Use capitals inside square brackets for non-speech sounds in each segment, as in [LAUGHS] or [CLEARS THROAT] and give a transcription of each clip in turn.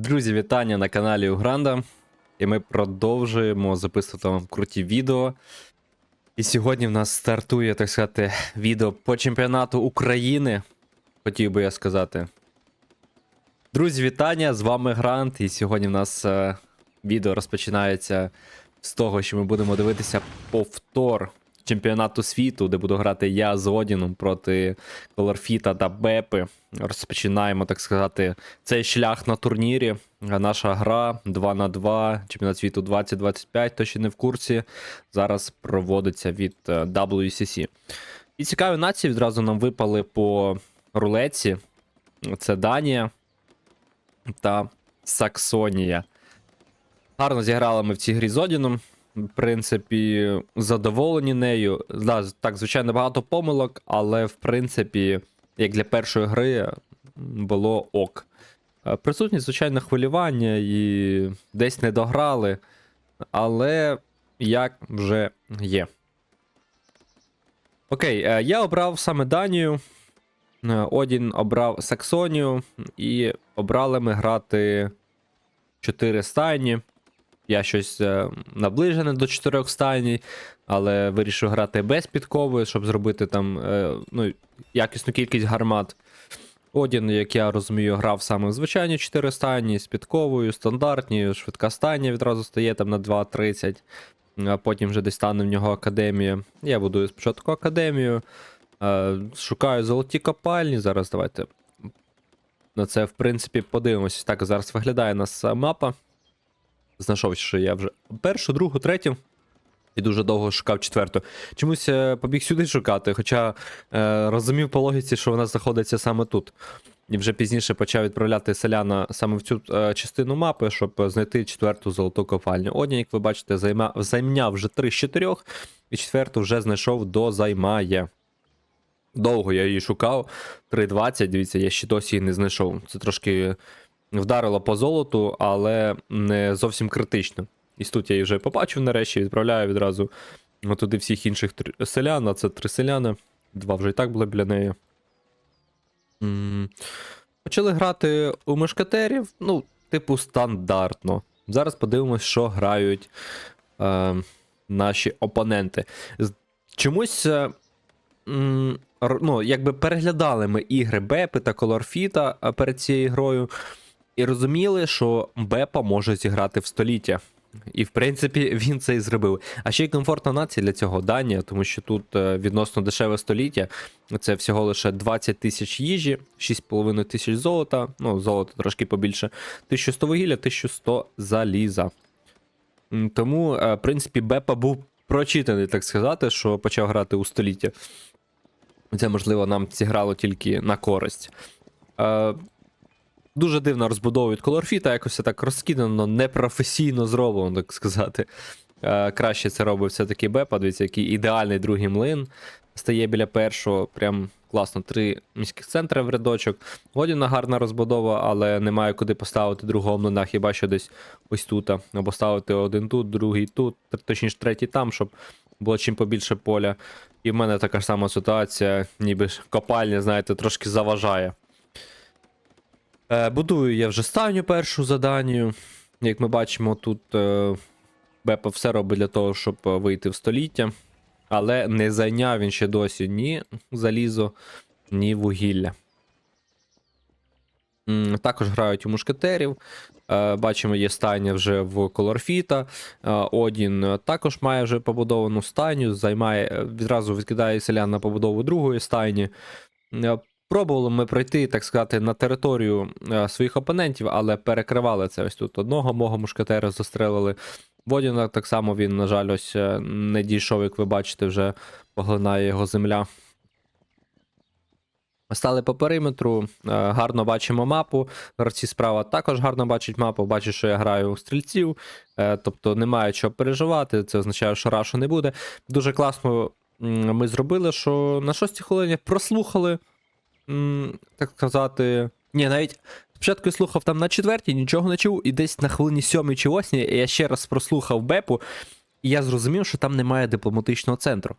Друзі, вітання на каналі Угранда. І ми продовжуємо записувати вам круті відео. І сьогодні в нас стартує, так сказати, відео по чемпіонату України. Хотів би я сказати. Друзі, вітання! З вами Грант. І сьогодні в нас е, відео розпочинається з того, що ми будемо дивитися повтор чемпіонату світу, де буду грати я з Одіном проти Колорфіта та Бепи. Розпочинаємо, так сказати, цей шлях на турнірі. Наша гра 2 на 2 чемпіонат світу 2025, хто ще не в курсі. Зараз проводиться від е, WCC. І цікаві нації відразу нам випали по рулетці. Це Данія та Саксонія. Гарно зіграли ми в цій грі з Одіном. В принципі, задоволені нею. Да, так, звичайно, багато помилок, але в принципі, як для першої гри, було ок. Е, Присутні, звичайно, хвилювання і десь не дограли, але як вже є. Окей, е, я обрав саме Данію. Е, Одін обрав Саксонію, і обрали ми грати 4 стайні. Я щось е, наближене до 4 стайні, але вирішив грати без підкови, щоб зробити там е, ну, якісну кількість гармат. Одін, як я розумію, грав саме в звичайні 4 стайні з підковою, стандартні, швидка стайня відразу стає там на 2.30, а потім вже десь стане в нього академія. Я будую спочатку академію, е, шукаю золоті копальні. Зараз давайте на це, в принципі, подивимося. Так зараз виглядає у нас мапа. Знайшов, що я вже першу, другу, третю. І дуже довго шукав четверту. Чомусь е, побіг сюди шукати, хоча е, розумів по логіці, що вона знаходиться саме тут. І вже пізніше почав відправляти селяна саме в цю е, частину мапи, щоб знайти четверту золоту копальню. Одні, як ви бачите, займа, займняв вже 3 з 4, і четверту вже знайшов до займає. Довго я її шукав. 3.20, дивіться, я ще досі її не знайшов. Це трошки вдарило по золоту, але не зовсім критично. І тут я її вже побачив нарешті, відправляю відразу туди всіх інших селян, а це три селяни. Два вже і так були біля неї. Почали грати у мушкетерів, ну, типу, стандартно. Зараз подивимось, що грають е, наші опоненти. Чомусь. Е, ну, якби переглядали ми ігри Бепи та Колорфіта перед цією грою, і розуміли, що Бепа може зіграти в століття. І, в принципі, [LAUGHS] він це і зробив. А ще й комфортна нація для цього Данія, тому що тут е, відносно дешеве століття. Це всього лише 20 тисяч їжі, 6,5 тисяч золота, ну, золото трошки побільше, 1100 вугілля, 1100 заліза. Тому, е, в принципі, Бепа був прочитаний, так сказати, що почав грати у століття. Це, можливо, нам зіграло тільки на користь. Дуже дивно розбудовують колорфіта, якось це так розкидано, непрофесійно зроблено, так сказати. Е, краще це робить все-таки Бепа, дивіться, який ідеальний другий млин. Стає біля першого, прям класно, три міських центри в рядочок. Годіна гарна розбудова, але немає куди поставити другого млина, хіба що десь ось тут. Або ставити один тут, другий тут, точніше третій там, щоб було чим побільше поля. І в мене така ж сама ситуація, ніби копальня, знаєте, трошки заважає. Е, будую я вже станю першу заданню. Як ми бачимо, тут е, Бепа все робить для того, щоб е, вийти в століття. Але не зайняв він ще досі ні залізо, ні вугілля. Також грають у мушкетерів. Е, Бачимо, є стайня вже в Колорфіта. Е, Одін також має вже побудовану стайню, займає, відразу відкидає селян на побудову другої стайні. Пробували ми пройти, так сказати, на територію е, своїх опонентів, але перекривали це ось тут. Одного мого мушкетера застрелили. Водіна так само він, на жаль, ось е, не дійшов, як ви бачите, вже поглинає його земля. Стали по периметру, е, гарно бачимо мапу. Гравці справа також гарно бачать мапу. Бачать, що я граю у стрільців, тобто немає чого переживати. Це означає, що рашу не буде. Дуже класно ми зробили, що на шостій хвилині прослухали, так сказати. Ні, навіть спочатку я слухав там на четвертій, нічого не чув, і десь на хвилині сьомій чи восьмій я ще раз прослухав бепу, і я зрозумів, що там немає дипломатичного центру.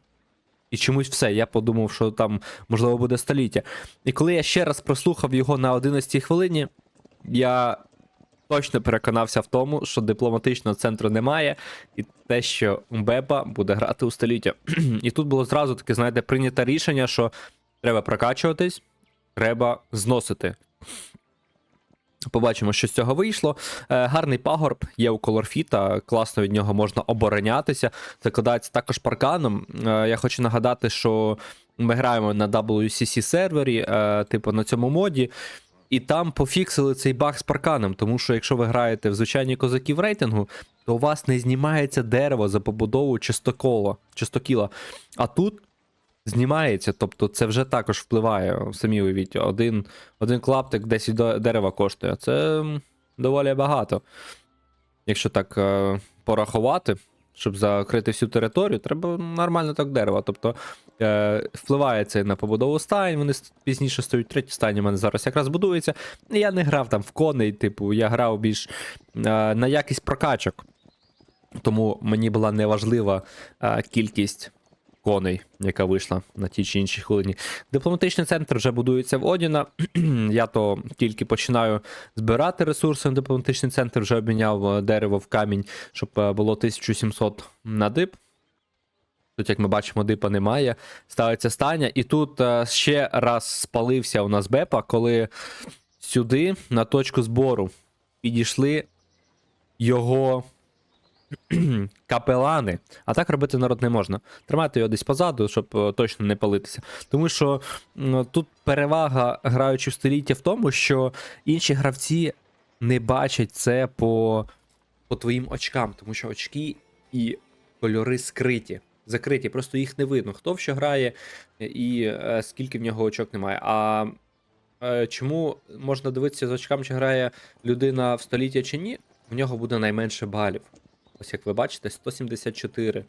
І чомусь все, я подумав, що там можливо буде століття. І коли я ще раз прослухав його на 11-й хвилині, я точно переконався в тому, що дипломатичного центру немає, і те, що Мбепа буде грати у століття. [CLEARS THROAT] і тут було зразу таке, знаєте, прийнято рішення, що треба прокачуватись, треба зносити. Побачимо, що з цього вийшло. Е, гарний пагорб є у Колорфіта, класно від нього можна оборонятися. Закладається також парканом. Е, я хочу нагадати, що ми граємо на WCC сервері, е, типу на цьому моді. І там пофіксили цей баг з парканом, тому що якщо ви граєте в звичайні козаки в рейтингу, то у вас не знімається дерево за побудову чистокола, чистокіла. А тут знімається, тобто це вже також впливає. Самі уявіть, один, один клаптик 10 до- дерева коштує. Це доволі багато. Якщо так е, порахувати, щоб закрити всю територію, треба нормально так дерева. Тобто е, впливає це на побудову стань, вони пізніше стають треті стані, у мене зараз якраз будується. Я не грав там в коней, типу, я грав більш е, на якість прокачок. Тому мені була неважлива е, кількість коней, яка вийшла на тій чи іншій хвилині. Дипломатичний центр вже будується в Одіна. [CLEARS THROAT] Я то тільки починаю збирати ресурси на дипломатичний центр, вже обміняв е, дерево в камінь, щоб е, було 1700 на дип. Тут, як ми бачимо, дипа немає. Ставиться стання. І тут е, ще раз спалився у нас бепа, коли сюди, на точку збору, підійшли його [CLEARS THROAT] капелани. А так робити народ не можна. Тримати його десь позаду, щоб е, точно не палитися. Тому що тут перевага, граючи в століття, в тому, що інші гравці не бачать це по, по твоїм очкам, тому що очки і кольори скриті. Закриті, просто їх не видно. Хто в що грає і е, скільки в нього очок немає. А е, чому можна дивитися з очками, чи грає людина в століття чи ні? В нього буде найменше балів. Ось як ви бачите, 174.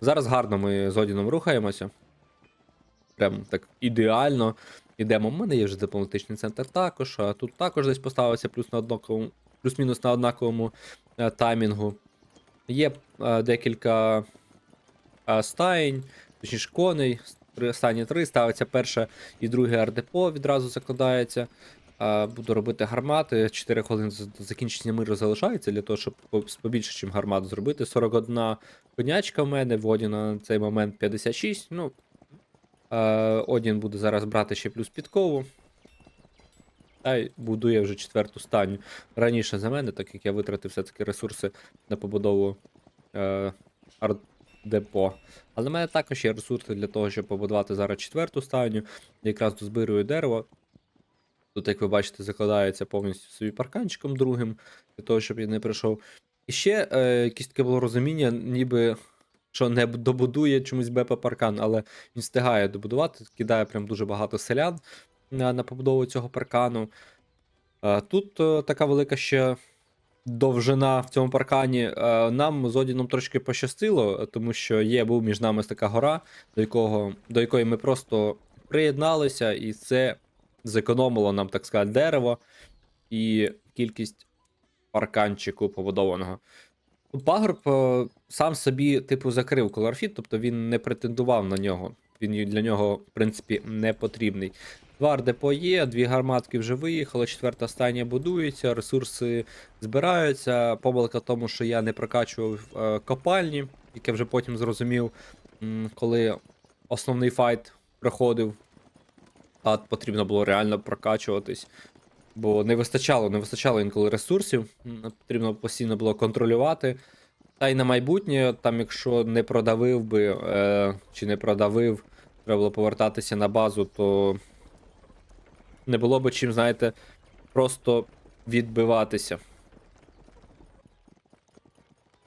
Зараз гарно ми з Одіном рухаємося. Прям так ідеально. Ідемо. У мене є вже дипломатичний центр також, а тут також десь поставився плюс на однаковому, плюс-мінус на однаковому е, таймінгу. Є е, декілька е, стаєнь, точніше коней. Останні три ставиться перше і друге ардепо відразу закладається. Буду робити гармати. 4 хвилини до закінчення миру залишається для того, щоб побільше, ніж гармат зробити. 41 конячка в мене, в Одіна на цей момент 56. Ну, Одін буде зараз брати ще плюс підкову. Та й будує вже четверту станю. Раніше за мене, так як я витратив все-таки ресурси на побудову е, арт-депо. Але в мене також є ресурси для того, щоб побудувати зараз четверту станю. Я якраз дозбирую дерево. Тут, як ви бачите, закладається повністю собі парканчиком другим, для того, щоб я не прийшов. І ще е, якесь таке було розуміння, ніби що не добудує чомусь БП паркан, але він встигає добудувати, кидає прям дуже багато селян на, на побудову цього паркану. Е, тут е, така велика ще довжина в цьому паркані. Е, нам з Одіном трошки пощастило, тому що є, був між нами така гора, до, якого, до якої ми просто приєдналися, і це зекономило нам, так сказати, дерево і кількість парканчику побудованого. Пагорб е, сам собі, типу, закрив колорфіт, тобто він не претендував на нього. Він для нього, в принципі, не потрібний. Два ардепо є, дві гарматки вже виїхали, четверта стання будується, ресурси збираються. Помилка в тому, що я не прокачував е, копальні, як я вже потім зрозумів, коли основний файт проходив, а потрібно було реально прокачуватись. Бо не вистачало, не вистачало інколи ресурсів, потрібно постійно було контролювати. Та й на майбутнє, там, якщо не продавив би е, чи не продавив, треба було повертатися на базу, то не було би чим, знаєте, просто відбиватися.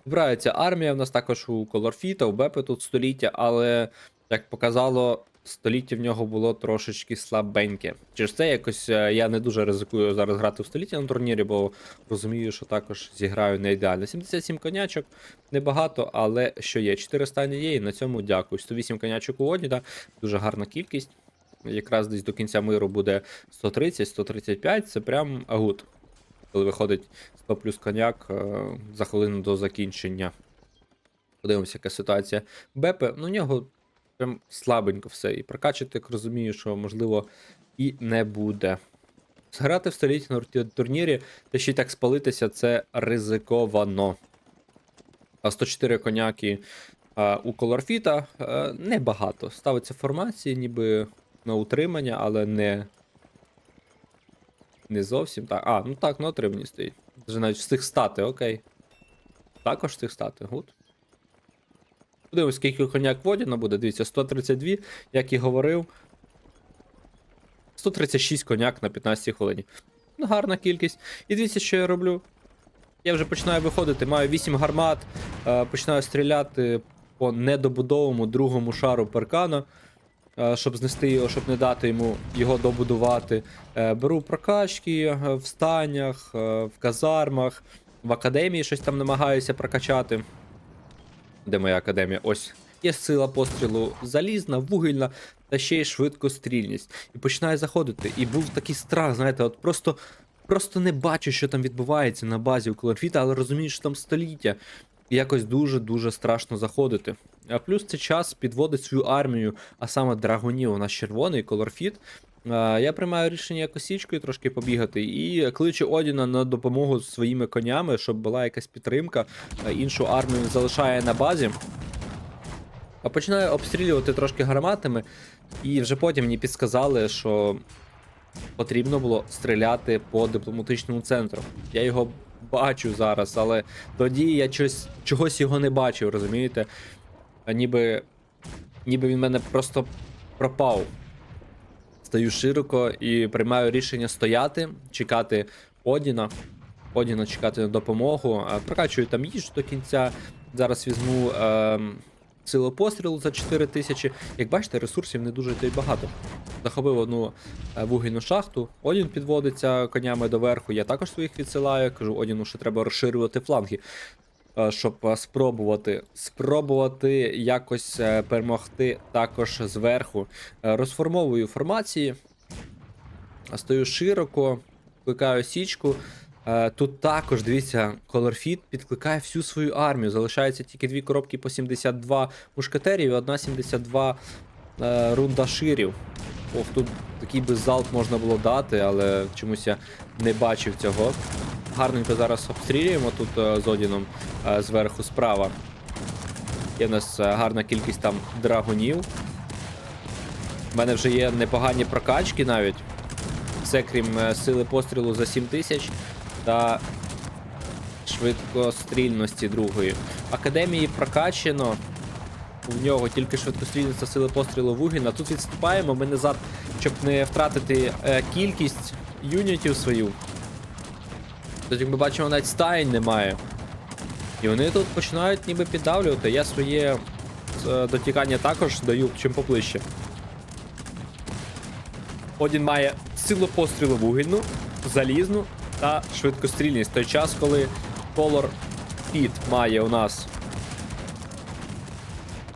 Збирається армія, в нас також у Колорфіта, у Бепи тут століття, але, як показало, століття в нього було трошечки слабеньке. Через це якось е, я не дуже ризикую зараз грати в століття на турнірі, бо розумію, що також зіграю не ідеально. 77 конячок, небагато, але що є? 4 стані є, і на цьому дякую. 108 конячок у Одіда, дуже гарна кількість. Якраз десь до кінця миру буде 130-135, це прям агут. Коли виходить 100 плюс коняк е, за хвилину до закінчення. Подивимося, яка ситуація. Бепе, ну у нього прям слабенько все. І прокачати, як розумію, що можливо і не буде. Зграти в столітньому тур- турнірі та ще й так спалитися це ризиковано. А 104 коняки е, у колорфіта небагато. Ставиться формації, ніби на утримання, але не. Не зовсім так. А, ну так, на утриманні стоїть. Вже навіть встиг стати, окей. Також встиг стати, гуд. Подивимось, скільки коняк Водіна буде. Дивіться, 132, як і говорив. 136 коняк на 15 хвилині. Ну, гарна кількість. І дивіться, що я роблю. Я вже починаю виходити, маю 8 гармат, е, починаю стріляти по недобудовому другому шару паркана, е, щоб знести його, щоб не дати йому його добудувати. Е, беру прокачки в станях, в казармах, в академії щось там намагаюся прокачати. Де моя академія? Ось. Є сила пострілу залізна, вугільна та ще й швидкострільність. І починаю заходити. І був такий страх, знаєте, от просто, просто не бачу, що там відбувається на базі у Колорфіта, але розумію, що там століття. І якось дуже-дуже страшно заходити. А плюс це час підводить свою армію, а саме драгонів, у нас червоний колорфіт. Е, Я приймаю рішення косічкою трошки побігати і кличу Одіна на допомогу своїми конями, щоб була якась підтримка. Е, Іншу армію залишає на базі. А починаю обстрілювати трошки гарматами, і вже потім мені підсказали, що потрібно було стріляти по дипломатичному центру. Я його бачу зараз, але тоді я чогось, чогось його не бачив, розумієте? Ніби, ніби він мене просто пропав. Стою широко і приймаю рішення стояти, чекати Одіна. Одіна чекати на допомогу. Прокачую там їжу до кінця. Зараз візьму е, силу пострілу за 4 тисячі. Як бачите, ресурсів не дуже й багато. Захопив одну е, вугільну шахту. Одін підводиться конями доверху. Я також своїх відсилаю. Кажу, Одіну, що треба розширювати фланги. Е, Щоб е, спробувати спробувати якось е, перемогти також зверху. Розформовую формації, стою широко, кликаю січку. Тут також, дивіться, Colorfit підкликає всю свою армію. Залишається тільки дві коробки по 72 мушкетерів і одна 72 е, рундаширів. Ох, тут такий би залп можна було дати, але чомусь я не бачив цього. Гарненько зараз обстрілюємо тут е, з Одіном е, зверху справа. Є в нас е, гарна кількість там драгунів. У мене вже є непогані прокачки навіть. Все крім сили пострілу за 7000 та швидкострільності другої. Академії прокачено. В нього тільки швидкострільність та сили пострілу вугільна. Тут відступаємо, ми назад, щоб не втратити кількість юнітів свою. Тут, як ми бачимо, навіть стаєнь немає. І вони тут починають ніби піддавлювати. Я своє е, дотікання також даю чим поближче. Один має силу пострілу вугільну, залізну та швидкострільність. Той час, коли Color Pit має у нас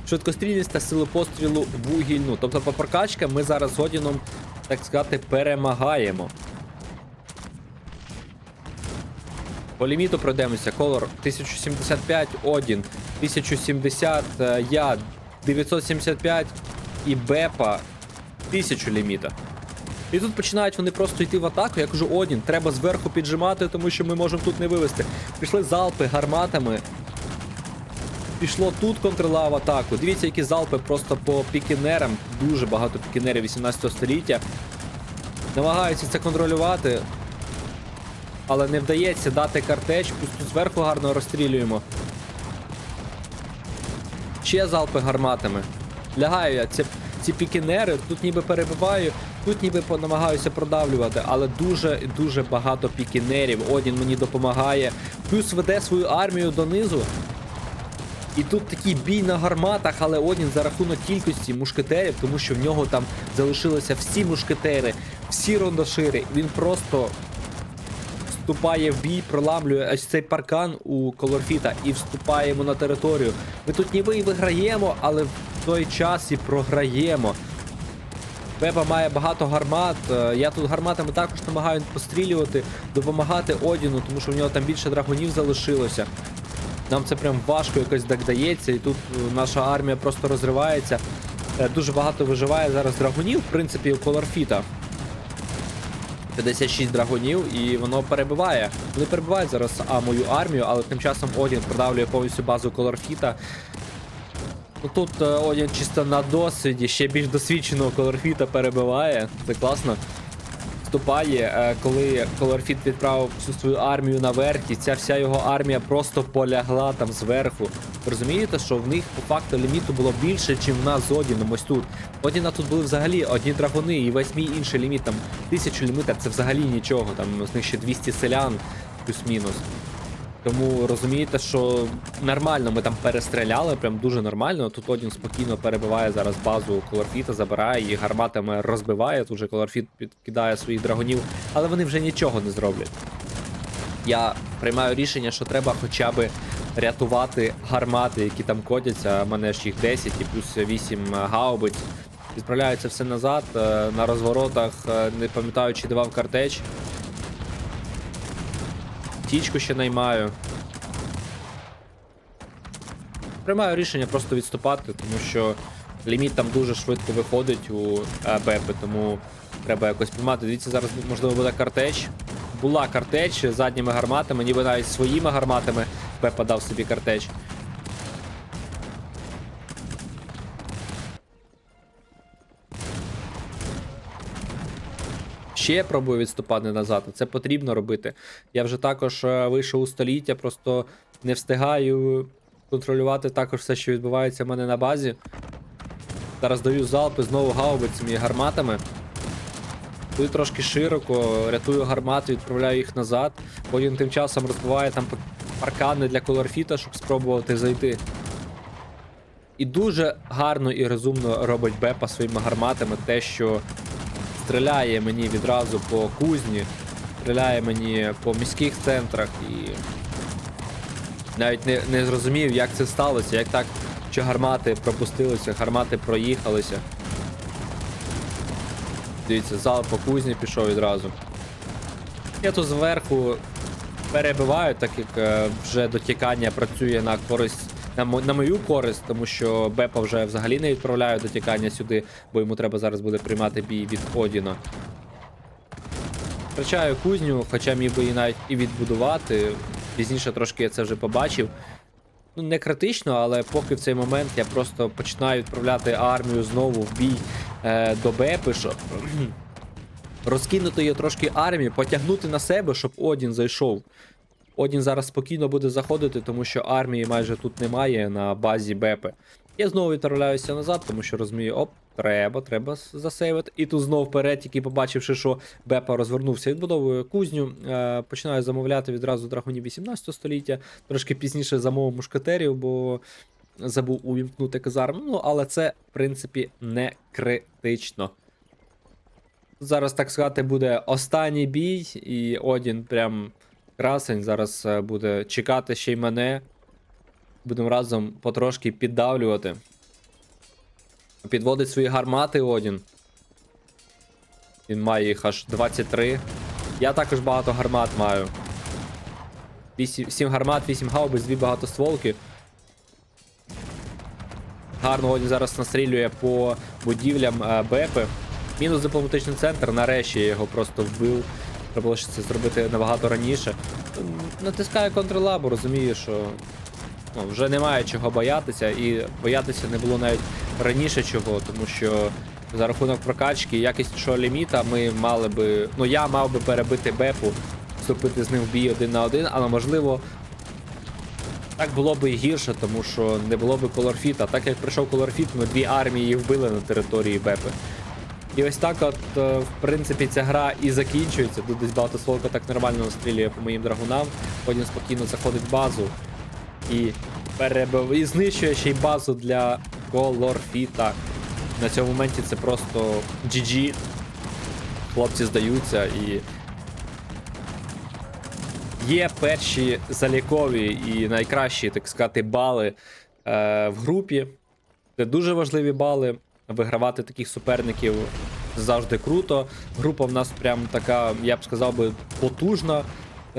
швидкострільність та силу пострілу вугільну. Тобто по прокачкам ми зараз з Одіном, так сказати, перемагаємо. По ліміту пройдемося. Color 1075, Одін 1070, е, я 975 і Бепа 1000 ліміта. І тут починають вони просто йти в атаку. Я кажу, Одін, треба зверху піджимати, тому що ми можемо тут не вивести. Пішли залпи гарматами. Пішло тут контрила в атаку. Дивіться, які залпи просто по пікінерам. Дуже багато пікінерів 18 століття. Намагаються це контролювати. Але не вдається дати картеч, пусту зверху гарно розстрілюємо. Ще залпи гарматами. Лягаю я. Ці, ці пікінери, тут ніби перебиваю, тут ніби намагаюся продавлювати, але дуже дуже багато пікінерів. Одін мені допомагає. Плюс веде свою армію донизу. І тут такий бій на гарматах, але Одін за рахунок кількості мушкетерів, тому що в нього там залишилися всі мушкетери, всі рондошири. Він просто вступає в бій, проламлює ось цей паркан у Колорфіта і вступаємо на територію. Ми тут ніби і виграємо, але в той час і програємо. Беба має багато гармат. е, Я тут гарматами також намагаю пострілювати, допомагати Одіну, тому що в нього там більше драгунів залишилося. Нам це прям важко якось так і тут е, наша армія просто розривається. Е, Дуже багато виживає зараз драгунів, в принципі, у Колорфіта. 56 драгунів, і воно перебиває. Вони перебивають зараз а, мою армію, але тим часом Одін продавлює повністю базу Колорфіта. Ну тут е, Одін чисто на досвіді, ще більш досвідченого Колорфіта перебиває. Це класно. Вступає, е, коли Колорфіт відправив всю свою армію наверх, і ця вся його армія просто полягла там зверху. Розумієте, що в них по факту ліміту було більше, ніж в нас з Одіном ось тут. Одіна тут були взагалі одні драгони і весь мій інший ліміт, там тисячу лімітів це взагалі нічого, там з них ще 200 селян плюс-мінус. Тому розумієте, що нормально ми там перестріляли, прям дуже нормально. Тут Одін спокійно перебиває зараз базу Колорфіта, забирає її гарматами розбиває. Тут же Колорфіт підкидає своїх драгонів, але вони вже нічого не зроблять. Я приймаю рішення, що треба хоча б рятувати гармати, які там кодяться. У мене ж їх 10 і плюс 8 гаубиць. Відправляється все назад. е, На розворотах, е, не пам'ятаю, чи давав картеч. Тічку ще наймаю. Приймаю рішення просто відступати, тому що ліміт там дуже швидко виходить у е, Бепи, тому треба якось приймати. Дивіться, зараз можливо буде картеч. Була картеч задніми гарматами, ніби навіть своїми гарматами Бепа дав собі картеч. Ще пробую відступати назад, це потрібно робити. Я вже також е, вийшов у століття, просто не встигаю контролювати також все, що відбувається в мене на базі. Зараз даю залпи знову гаубицями і гарматами. Тут трошки широко, рятую гармати, відправляю їх назад. Потім тим часом розбиває там паркани для колорфіта, щоб спробувати зайти. І дуже гарно і розумно робить Бепа своїми гарматами те, що стріляє мені відразу по кузні, стріляє мені по міських центрах і навіть не, не зрозумів, як це сталося, як так, чи гармати пропустилися, гармати проїхалися. Дивіться, зал по кузні пішов відразу. Я тут зверху перебиваю, так як е, вже дотікання працює на користь. На, на мою користь, тому що Бепа вже взагалі не відправляє дотікання сюди, бо йому треба зараз буде приймати бій від Одіна. Втрачаю кузню, хоча міг би її навіть і відбудувати. Пізніше трошки я це вже побачив. Ну, не критично, але поки в цей момент я просто починаю відправляти армію знову в бій е, до Бепи, щоб [CLEARS THROAT] розкинути її трошки армію, потягнути на себе, щоб Одін зайшов. Одін зараз спокійно буде заходити, тому що армії майже тут немає на базі Бепи. Я знову відправляюся назад, тому що розумію, оп, треба, треба засейвити. І тут знов вперед, тільки побачивши, що Бепа розвернувся, відбудовую кузню, е, починаю замовляти відразу драгонів 18 століття, трошки пізніше замовив мушкетерів, бо забув увімкнути казарму. Ну, але це, в принципі, не критично. Зараз, так сказати, буде останній бій, і Одін прям красень зараз е, буде чекати ще й мене. Будемо разом потрошки піддавлювати. Підводить свої гармати Одін. Він має їх аж 23. Я також багато гармат маю. 8, 7 гармат, 8 гаубиць, 2 багатостволки. Гарно Одін зараз настрілює по будівлям е, Бепи. Мінус дипломатичний центр, нарешті я його просто вбив. Треба було це зробити набагато раніше. Натискаю бо розумію, що ну, вже немає чого боятися, і боятися не було навіть раніше чого, тому що за рахунок прокачки, якіснішого ліміта ми мали би. Ну я мав би перебити Бепу, вступити з ним в бій один на один, але можливо. Так було б і гірше, тому що не було б колорфіта. Так як прийшов колорфіт, ми дві армії вбили на території Бепи. І ось так от, е, в принципі, ця гра і закінчується. Тут десь багатословка так нормально настрілює по моїм драгунам. Потім спокійно заходить в базу і перебив... і знищує ще й базу для колорфіта. На цьому моменті це просто GG. Хлопці здаються і. Є перші залікові і найкращі, так сказати, бали е, в групі. Це дуже важливі бали. Вигравати таких суперників завжди круто. Група в нас прям така, я б сказав би, потужна.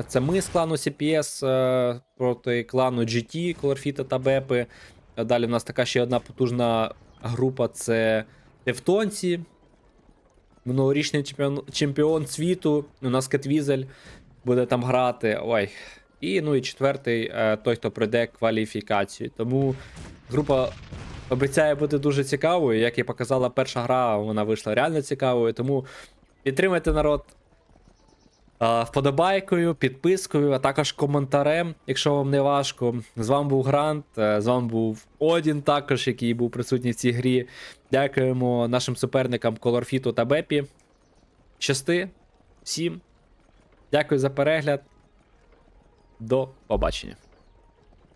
Це ми з клану CPS е, проти клану GT, Колорфіта та Бепи. Далі в нас така ще одна потужна група це Тевтонці. минулорічний чемпіон, чемпіон світу. У нас Кетвізель буде там грати. Ой. І ну і четвертий, е, той, хто пройде кваліфікацію. Тому група обіцяє бути дуже цікавою. Як і показала перша гра, вона вийшла реально цікавою. Тому підтримайте народ вподобайкою, підпискою, а також коментарем, якщо вам не важко. З вами був Грант, е, з вами був Одін, також, який був присутній в цій грі. Дякуємо нашим суперникам Колорфіту та Бепі. Щасти всім. Дякую за перегляд. До побачення.